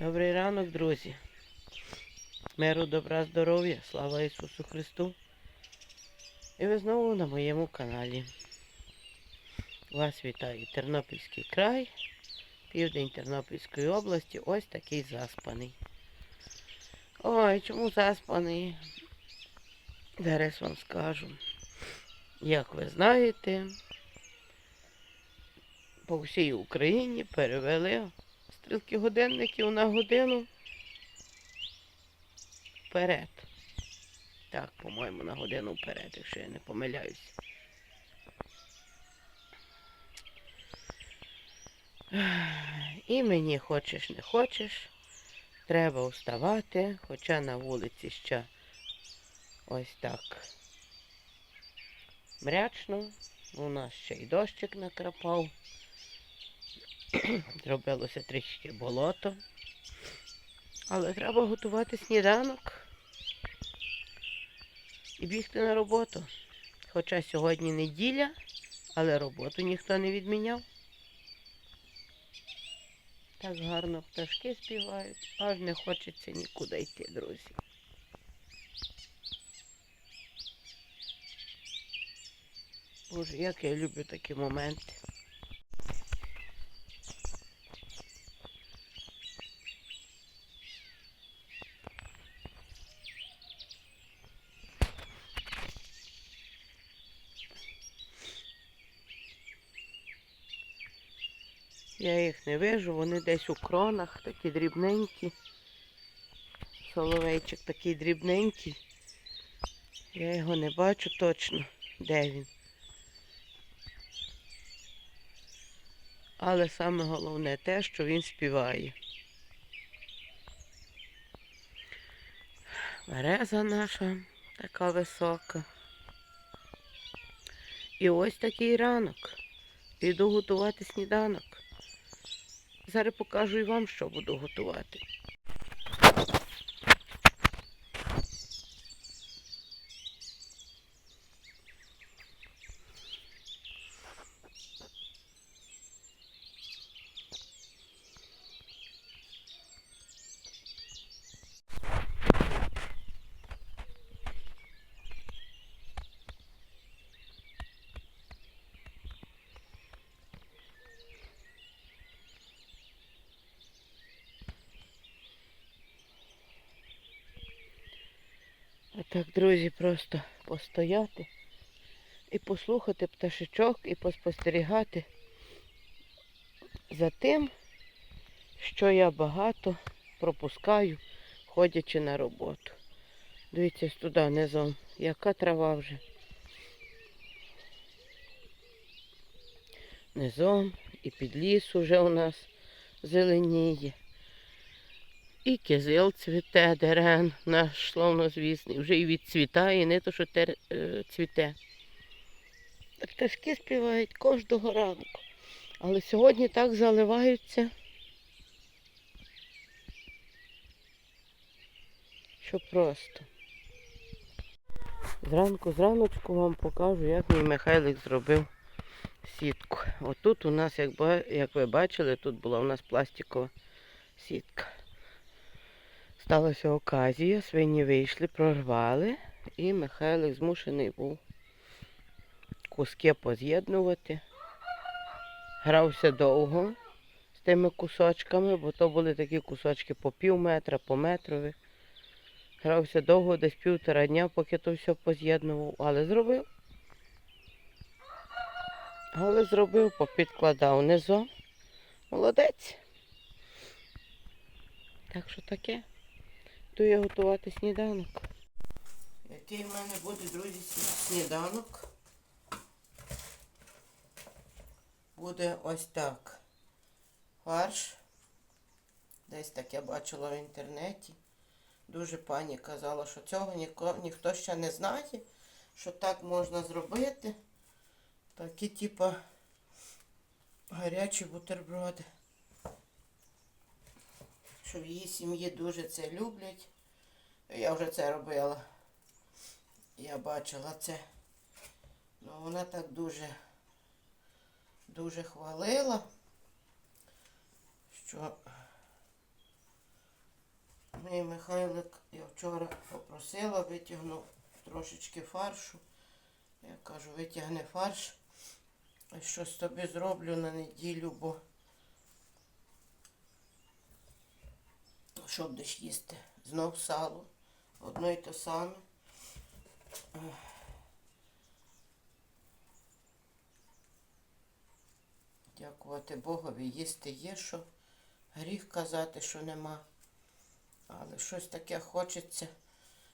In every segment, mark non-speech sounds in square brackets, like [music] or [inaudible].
Добрий ранок, друзі. Миру, добра, здоров'я, слава Ісусу Христу. І ви знову на моєму каналі. Вас вітає Тернопільський край, південь Тернопільської області. Ось такий заспаний. Ой, чому заспаний? Зараз вам скажу. Як ви знаєте, по всій Україні перевели стрілки годинників на годину вперед. Так, по-моєму, на годину вперед, якщо я не помиляюся. І мені хочеш не хочеш, треба вставати, хоча на вулиці ще ось так мрячно. У нас ще й дощик накрапав. [clears throat] Зробилося трішки болото. Але треба готувати сніданок і бігти на роботу. Хоча сьогодні неділя, але роботу ніхто не відміняв. Так гарно пташки співають, аж не хочеться нікуди йти, друзі. Боже, як я люблю такі моменти. Я їх не вижу, вони десь у кронах, такі дрібненькі. Соловейчик такий дрібненький. Я його не бачу точно, де він. Але саме головне те, що він співає. Береза наша така висока. І ось такий ранок. Піду готувати сніданок. Зараз покажу і вам, що буду готувати. Так, друзі, просто постояти і послухати пташечок, і поспостерігати за тим, що я багато пропускаю, ходячи на роботу. Дивіться туди низом, яка трава вже. Низом і під ліс уже у нас зеленіє. І кизил цвіте, дерен наш славнозвісний, вже і відцвітає, не то, що тер, е, цвіте. Пташки співають кожного ранку. Але сьогодні так заливаються, що просто. Зранку, зраночку вам покажу, як мій Михайлик зробив сітку. Отут у нас, як ви бачили, тут була у нас пластикова сітка. Сталася оказія, свині вийшли, прорвали, і Михайлик змушений був куски поз'єднувати. Грався довго з тими кусочками, бо то були такі кусочки по пів метра, по метрові. Грався довго, десь півтора дня, поки то все поз'єднував, але зробив. Але зробив, попідкладав низом. Молодець. Так що таке. Йду я готувати сніданок. Який в мене буде, друзі, сніданок? Буде ось так. Фарш. Десь так я бачила в інтернеті. Дуже пані казала, що цього ніко, ніхто ще не знає, що так можна зробити. Такі, типа, гарячі бутерброди що в її сім'ї дуже це люблять. Я вже це робила. Я бачила це. Ну, вона так дуже, дуже хвалила, що Мій Михайлик, я вчора попросила, витягнув трошечки фаршу. Я кажу, витягни фарш. Щось тобі зроблю на неділю, бо що будеш їсти? Знов сало. Одно й те саме. Дякувати Богові, їсти є що. Гріх казати, що нема. Але щось таке хочеться.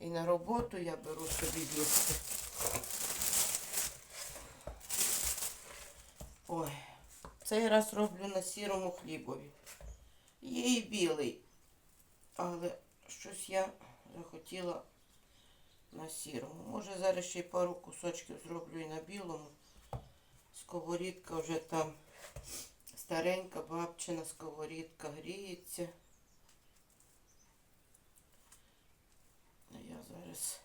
І на роботу я беру собі їсти. Ой, цей раз роблю на сірому хлібові. Є і білий. Але щось я захотіла на сірому. Може зараз ще й пару кусочків зроблю і на білому. Сковорідка вже там старенька бабчина сковорідка гріється. Я зараз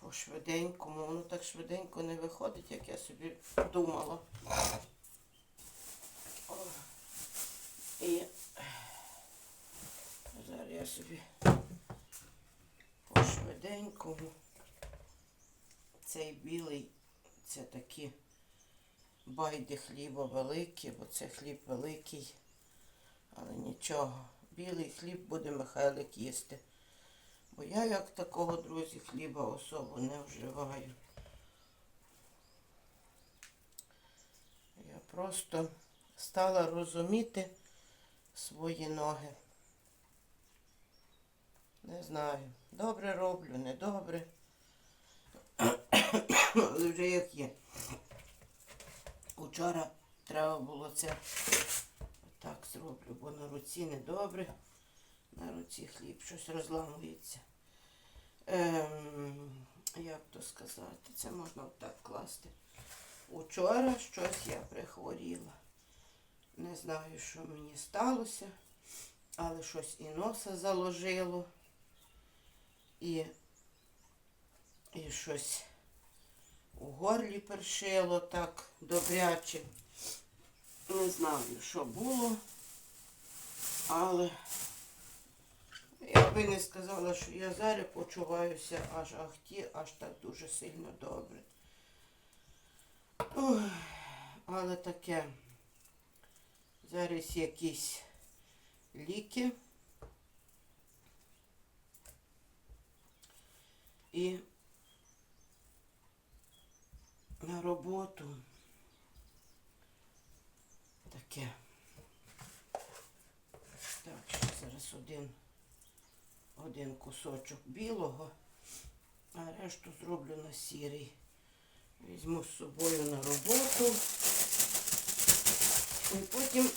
по швиденькому, воно так швиденько не виходить, як я собі думала. І зараз я собі по швиденькому. Цей білий, це такі байди хліба великі, бо це хліб великий. Але нічого. Білий хліб буде Михайлик їсти. Бо я як такого, друзі, хліба особо не вживаю. Я просто стала розуміти свої ноги. Не знаю, добре роблю, не добре. Але вже як є. Учора треба було це так зроблю, бо на руці не добре. На руці хліб щось розламується. Ем, як то сказати? Це можна отак класти. Учора щось я прихворіла. Не знаю, що мені сталося, але щось і носа заложило. І, і щось у горлі першило так добряче. Не знаю, що було, але я би не сказала, що я зараз почуваюся аж ахті, аж так дуже сильно добре. Ой, але таке. Зараз якісь ліки. І на роботу таке. Так, зараз один, один кусочок білого, а решту зроблю на сірий. Візьму з собою на роботу. І потім,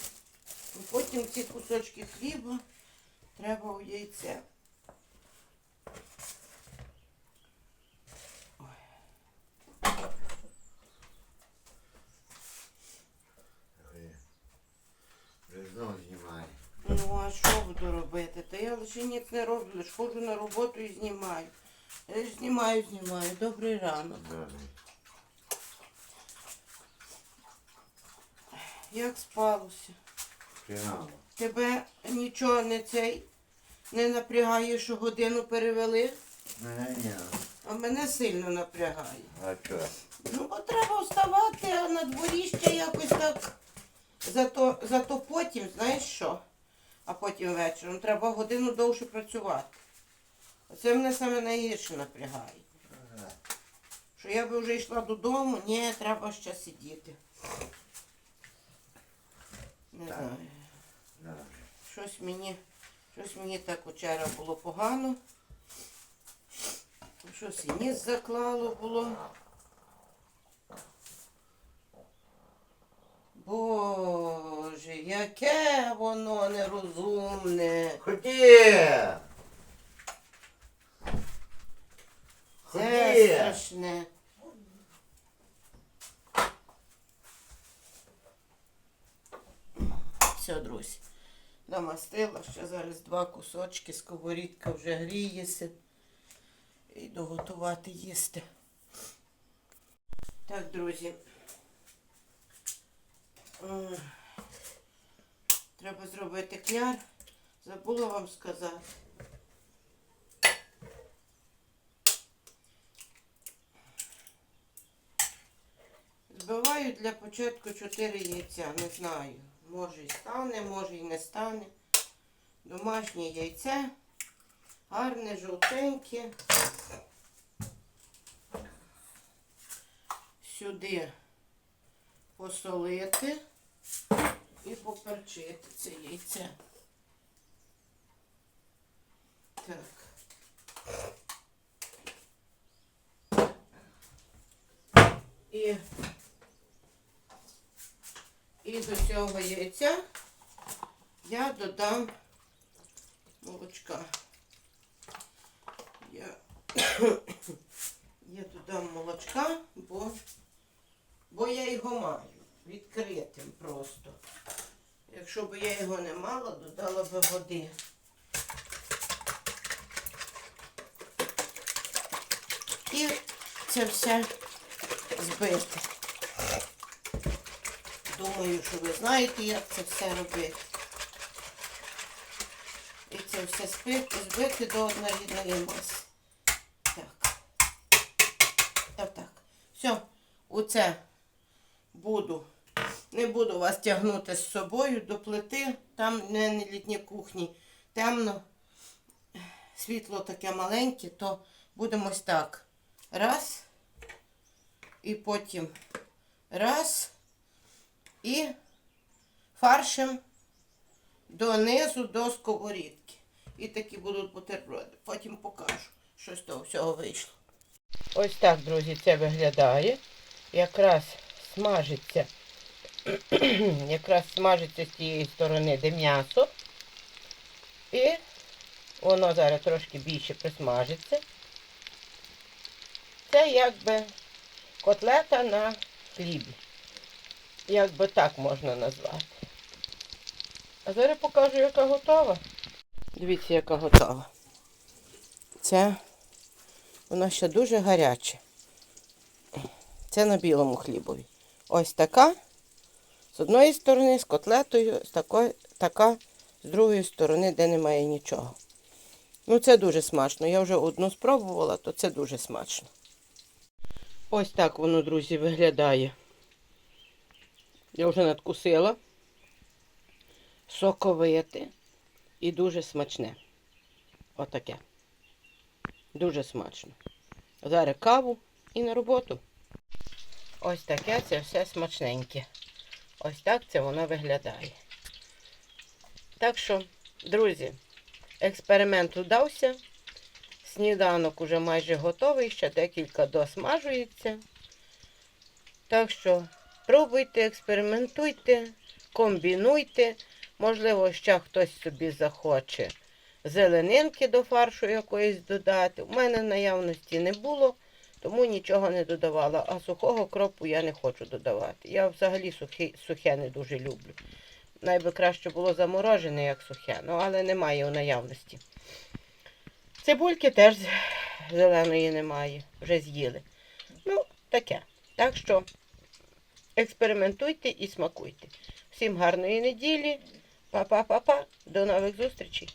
потім ці кусочки хліба треба у яйце. Вже знову знімає. Ну, а що буду робити? Та я лише ніц не роблю, лише ходжу на роботу і знімаю. Я ж знімаю, знімаю. Добрий ранок. Як спалося? Фінал. Тебе нічого не цей не напрягає, що годину перевели, Мене ні. а мене сильно напрягає. А що? Ну, бо треба вставати, а на дворі ще якось так. Зато, зато потім, знаєш що? А потім вечором треба годину довше працювати. Оце мене саме найгірше напрягає. Що я би вже йшла додому, ні, треба ще сидіти. Не Так. знаю. Щось мені, щось мені так вчора було погано. Щось і ніс заклало було. Боже, яке воно нерозумне. Ході! Це Ході! страшне. Все, друзі. Намастила ще зараз два кусочки, сковорідка вже гріється. І доготувати їсти. Так, друзі. М, Треба зробити кляр. Забула вам сказати. Збиваю для початку 4 яйця, не знаю. Може і стане, може і не стане. Домашнє яйце. Гарне, жовтеньке. Сюди посолити і поперчити це яйце. Так. І, і до цього яйця я додам молочка. Я, [coughs] я додам молочка, бо, бо я його маю відкритим просто. Якщо б я його не мала, додала би води. І це все збити. Думаю, що ви знаєте, як це все робити. І це все спити, збити до однорідної маси. Так. Так, так. Все, оце буду. Не буду вас тягнути з собою до плити. Там не на літній кухні. Темно, світло таке маленьке, то будемо ось так. Раз. І потім раз. І фаршем донизу до сковорідки. І такі будуть бутерброди. Потім покажу, що з того всього вийшло. Ось так, друзі, це виглядає. Якраз смажиться. [clears throat] Якраз смажиться з тієї сторони, де м'ясо. І воно зараз трошки більше присмажиться. Це якби котлета на хлібі. Як би так можна назвати. А зараз покажу, яка готова. Дивіться, яка готова. Це вона ще дуже гаряче. Це на білому хлібові. Ось така. З одної сторони з котлетою, з такої, така з другої сторони, де немає нічого. Ну, це дуже смачно. Я вже одну спробувала, то це дуже смачно. Ось так воно, друзі, виглядає. Я вже надкусила. Соковите і дуже смачне. Отаке. Дуже смачно. Зараз каву і на роботу. Ось таке це все смачненьке. Ось так це воно виглядає. Так що, друзі, експеримент удався. Сніданок уже майже готовий, ще декілька досмажується. Так що пробуйте, експериментуйте, комбінуйте. Можливо, ще хтось собі захоче зеленинки до фаршу якоїсь додати. У мене наявності не було, тому нічого не додавала. А сухого кропу я не хочу додавати. Я взагалі сухе, сухе не дуже люблю. Найби краще було заморожене, як сухе, ну але немає у наявності. Цибульки теж зеленої немає, вже з'їли. Ну, таке. Так що експериментуйте і смакуйте. Всім гарної неділі. Па-па-па-па. До нових зустрічей.